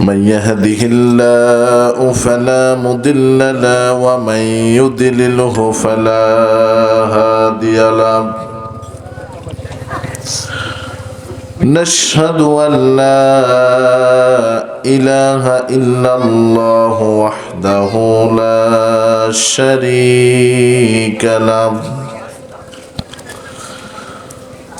من يهده الله فلا مضل له ومن يضلله فلا هادي له نشهد أن لا إله إلا الله وحده لا شريك له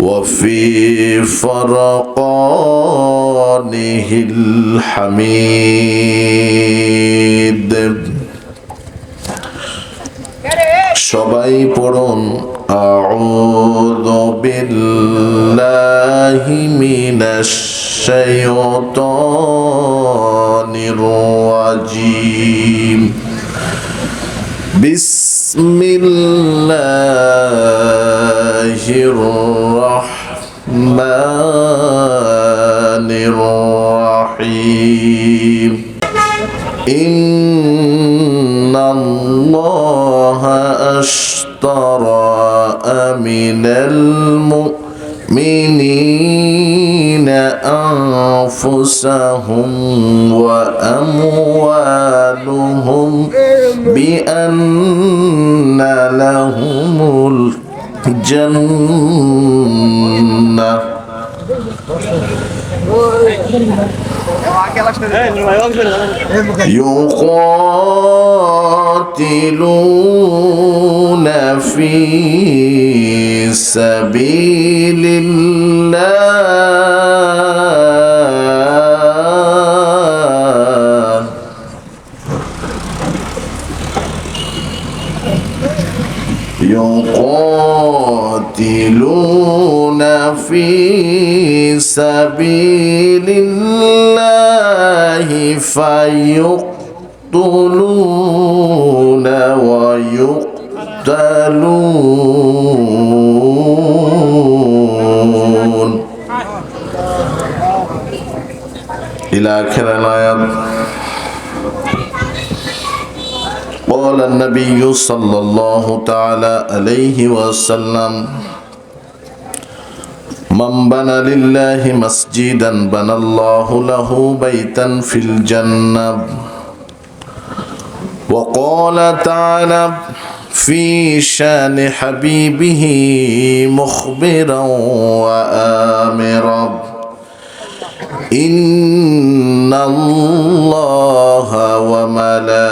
وفي فرقانه الحميد সবাই পড়ুন আউযু বিল্লাহি মিনাশ শাইতানির রাজিম বিসমিল্লাহির إن الله اشترى من المؤمنين أنفسهم وأموالهم بأن لهم الجنة يقاتلون في سبيل فيقتلون ويقتلون. إلى آخر الآيات. قال النبي صلى الله تعالى عليه وسلم من بنى لله مسجدا بنى الله له بيتا في الجنة. وقال تعالى في شأن حبيبه مخبرا وآمرا إن الله وملائكته.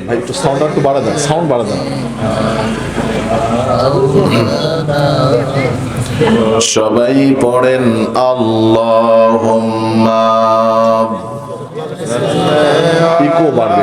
ভাই একটু সাউন্ড একটু বাড়া দেন সাউন্ড বাড়া দেন সবাই পড়েন আল্লাহুম্মা। ইকো বাড়বে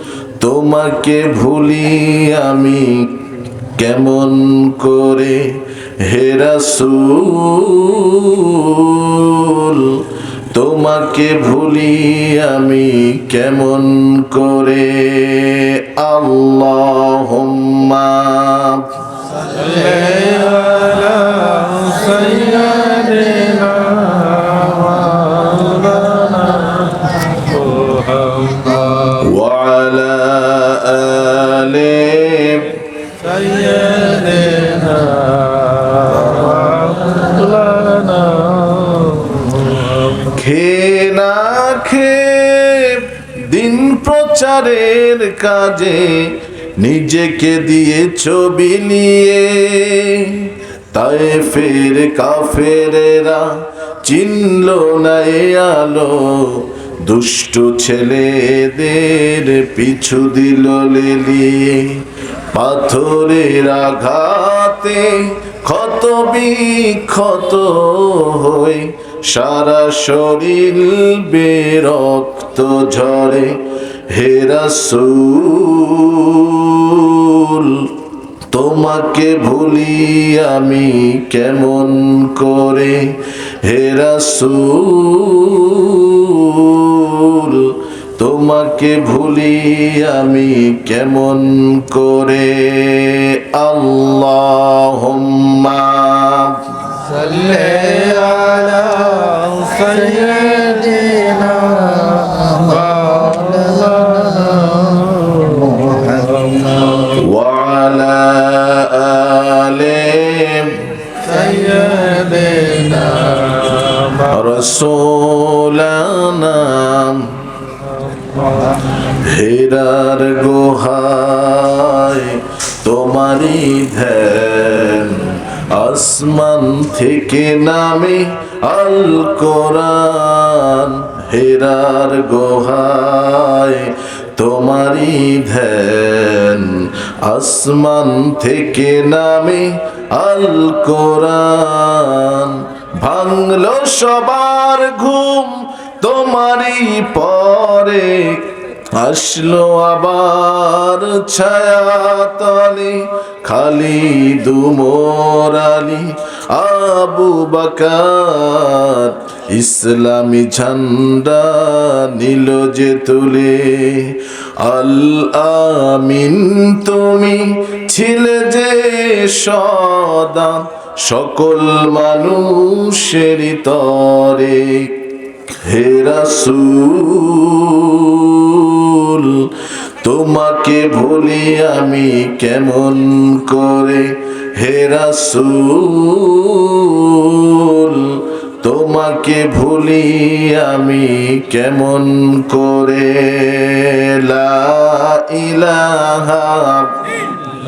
তোমাকে ভুলি আমি কেমন করে হেরাসুল তোমাকে ভুলি আমি কেমন করে? আল্লাহ সাল্লাল্লাহু কাজে নিজেকে দিয়ে ছবি নিয়ে তাই ফের কাফেরেরা চিনল না এ আলো। দুষ্টু ছেলেদের পিছু দিল লেলিয়ে। পাথরের আঘাতে ক্ষত বিক্ষত হয়ে সারা শরীর বেরক্ত ঝরে। হে রাসূল, তোমাকে ভুলি আমি কেমন করে? হে রাসূল, তোমাকে ভুলি আমি কেমন করে? আল্লাহুম্মা সাল্লি আলা সাল্লি তোমারই ধ্যান। আসমান থেকে নামে আল কোরআন হেরার গোহায় তোমারই ধ্যান। আসমান থেকে নামে আল কোরআন ভাঙলো সবার ঘুম তোমারই পরে। আসলো আবার ছায়া তলে খালি দুমোর আলী, আবু বাকার। ইসলামী ঝান্ডা নিল যে তুলে, আল আমিন তুমি ছিলে যে সদা, সকল মানুষের তরে হে রাসূল, তোমাকে ভুলি আমি কেমন করে? হে রসুল, তোমাকে ভুলি আমি কেমন করে? লা ইলাহা